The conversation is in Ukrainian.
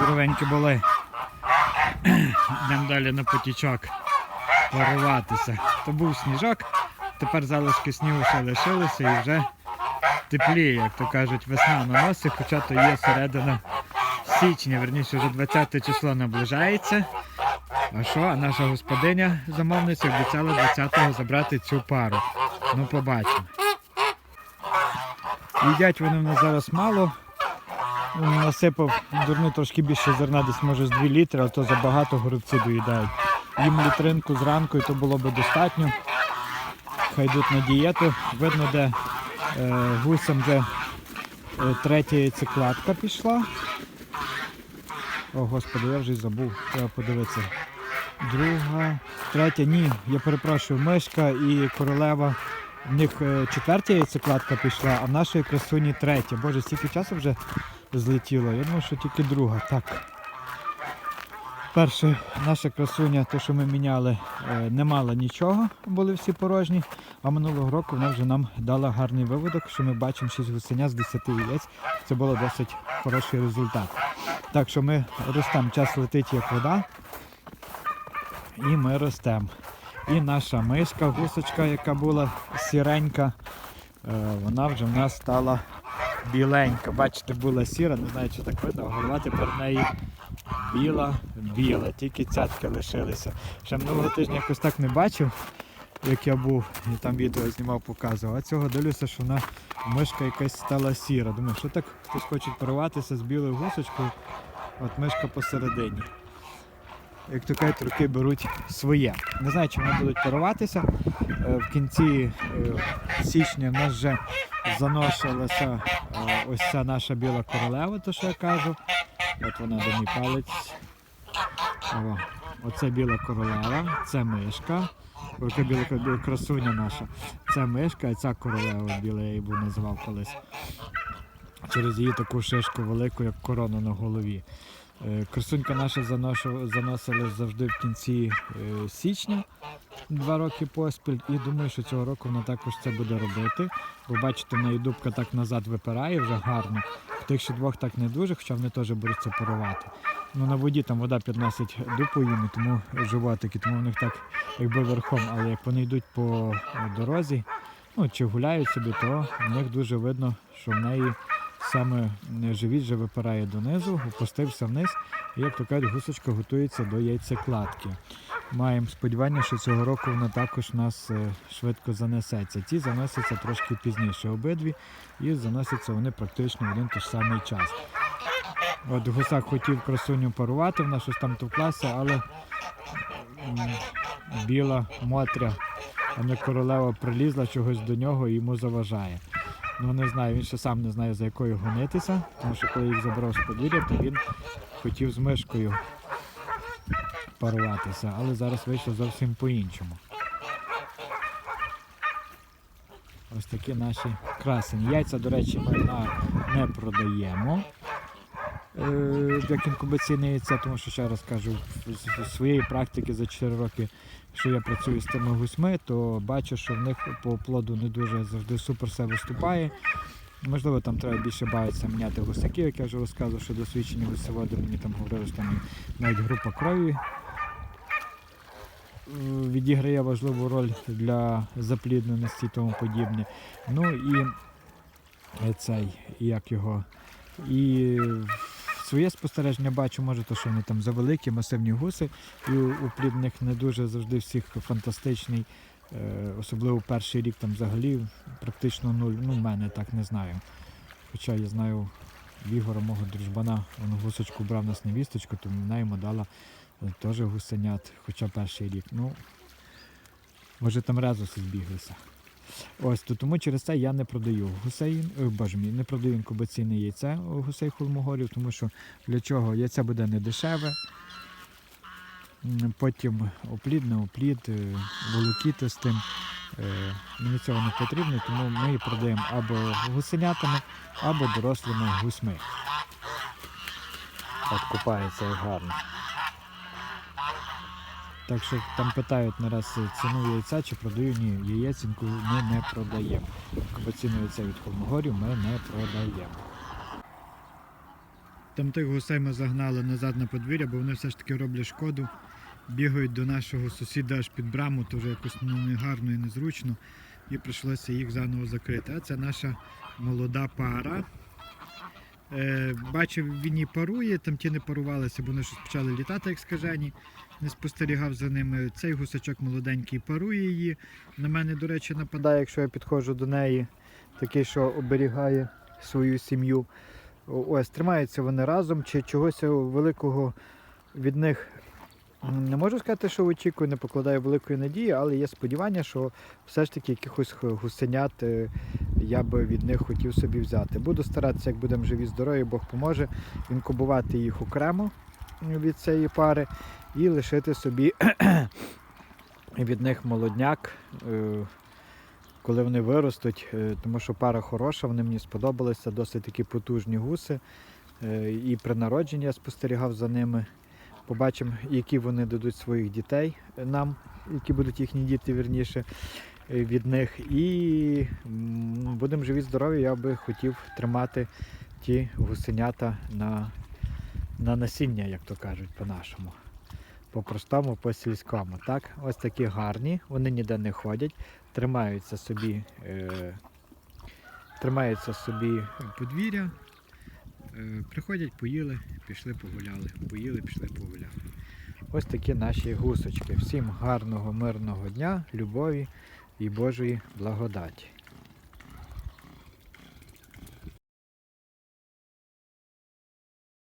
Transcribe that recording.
здоровенькі були. Йдемо далі на потічок паруватися. То був сніжок, тепер залишки снігу ще лишилися і вже тепліє, як то кажуть, весна на носі, хоча то є середина січня, верніше вже 20 число наближається. А що? А наша господиня замовниця обіцяла 20-го забрати цю пару. Ну, побачимо. Їдять вони в нас зараз мало. Насипав дурну трошки більше зерна, десь може з 2 літри, а то забагато горобці доїдають. Їм літринку зранку і то було би достатньо. Хай йдуть на дієту. Видно, де е, гусям вже е, третя яйцекладка пішла. О, господи, я вже й забув. Треба подивитися. Друга, третя, ні, я перепрошую, мишка і королева. В них е, четвертя яйцекладка пішла, а в нашої красуні третя. Боже, стільки часу вже злетіло. Я думав, що тільки друга. Так. Перша наша красуня, то, що ми міняли, е, не мала нічого, були всі порожні. А минулого року вона вже нам дала гарний виводок, що ми бачимо 6 гусеня з 10 яєць. Це було досить хороший результат. Так що ми ростемо, час летить як вода. І ми ростемо. І наша мишка, гусочка, яка була сіренька, е, вона вже в нас стала біленька. Бачите, була сіра, не знаю, чи так видно, голова тепер неї біла, біла, тільки цятки лишилися. Ще минулого тижня якось так не бачив, як я був, і там відео знімав, показував. А цього дивлюся, що вона мишка якась стала сіра. Думаю, що так хтось хоче порватися з білою гусочкою, от мишка посередині. Як то кажуть, руки беруть своє. Не знаю, чи вони будуть паруватися. Е, В кінці е, січня в нас вже заношилася е, ось ця наша біла королева, то що я кажу. От вона де мій палець. О, оце біла королева, це мишка. Ой, біла красуня наша. Це мишка, а ця королева біла, я її був називав колись. Через її таку шишку велику, як корона на голові. Красунька наша заносилась завжди в кінці січня, два роки поспіль, і думаю, що цього року вона також це буде робити. Бо бачите, в неї дубка так назад випирає вже гарно. В тих ще двох так не дуже, хоча вони теж беруться парувати. Ну, на воді там вода підносить дупу їм, тому животики, тому в них так якби верхом. Але як вони йдуть по дорозі, ну чи гуляють собі, то в них дуже видно, що в неї саме живіт вже випирає донизу, опустився вниз, і як то кажуть, гусочка готується до яйцекладки. Маємо сподівання, що цього року вона також нас е, швидко занесеться. Ті заносяться трошки пізніше обидві, і заносяться вони практично в один той самий час. От гусак хотів красуню парувати, вона щось там товклася, але біла мотря, а не королева прилізла чогось до нього і йому заважає. Ну не знаю, він ще сам не знає за якою гонитися, тому що коли їх забрав з подвір'я, то він хотів з мишкою паруватися, але зараз вийшло зовсім по-іншому. Ось такі наші красені. Яйця, до речі, ми не продаємо як інкубаційне яйце, тому що ще раз кажу, з своєї практики за 4 роки, що я працюю з тими гусьми, то бачу, що в них по плоду не дуже завжди супер все виступає. Можливо, там треба більше бавитися міняти гусаків, як я вже розказував, що досвідчені гусеводи мені там говорили, що там навіть група крові е, відіграє важливу роль для заплідненості і тому подібне. Ну і е, цей, як його. І своє спостереження бачу, може, то, що вони там завеликі, масивні гуси, і у, у плідних не дуже завжди всіх фантастичний, е, особливо перший рік там взагалі практично нуль. Ну, в мене так не знаю. Хоча я знаю Ігора, мого дружбана, він гусочку брав нас невісточку, то вона йому дала е, теж гусенят, хоча перший рік. Ну, може там резуси збіглися. Ось то тому через це я не продаю гусей, е, боже не продаю інкубаційне яйце гусей холмогорів, тому що для чого яйце буде не дешеве. Потім оплід, не оплід, е, волокіти з тим. Е, Мені цього не потрібно, тому ми її продаємо або гусенятами, або дорослими гусьми. От купається гарно. Так що там питають нараз ціну яйця, чи продаю, ні, яєць інку- ми не продаємо. Інкубаційне яйце від холмогорів ми не продаємо. Там тих гусей ми загнали назад на подвір'я, бо вони все ж таки роблять шкоду. Бігають до нашого сусіда аж під браму, то вже якось ну, не гарно і незручно. І прийшлося їх заново закрити. А це наша молода пара. Е, бачив, він і парує, там ті не парувалися, бо вони щось почали літати, як скажені. Не спостерігав за ними. Цей гусачок молоденький парує її. На мене, до речі, нападає, якщо я підходжу до неї, такий, що оберігає свою сім'ю. Ось, тримаються вони разом, чи чогось великого від них не можу сказати, що очікую, не покладаю великої надії, але є сподівання, що все ж таки якихось гусенят е, я би від них хотів собі взяти. Буду старатися, як будемо живі, здорові, Бог поможе, інкубувати їх окремо від цієї пари і лишити собі від них молодняк. е, Коли вони виростуть, е, тому що пара хороша, вони мені сподобалися, досить такі потужні гуси. І при народженні я спостерігав за ними. Побачимо, які вони дадуть своїх дітей нам, які будуть їхні діти вірніше від них. І будемо живі здорові, я би хотів тримати ті гусенята на, на насіння, як то кажуть, по-нашому. По-простому, по-сільському. Так? Ось такі гарні, вони ніде не ходять, тримаються собі, е, тримаються собі подвір'я. Е, приходять, поїли, пішли погуляли. Поїли, пішли погуляли. Ось такі наші гусочки. Всім гарного, мирного дня, любові і Божої благодаті.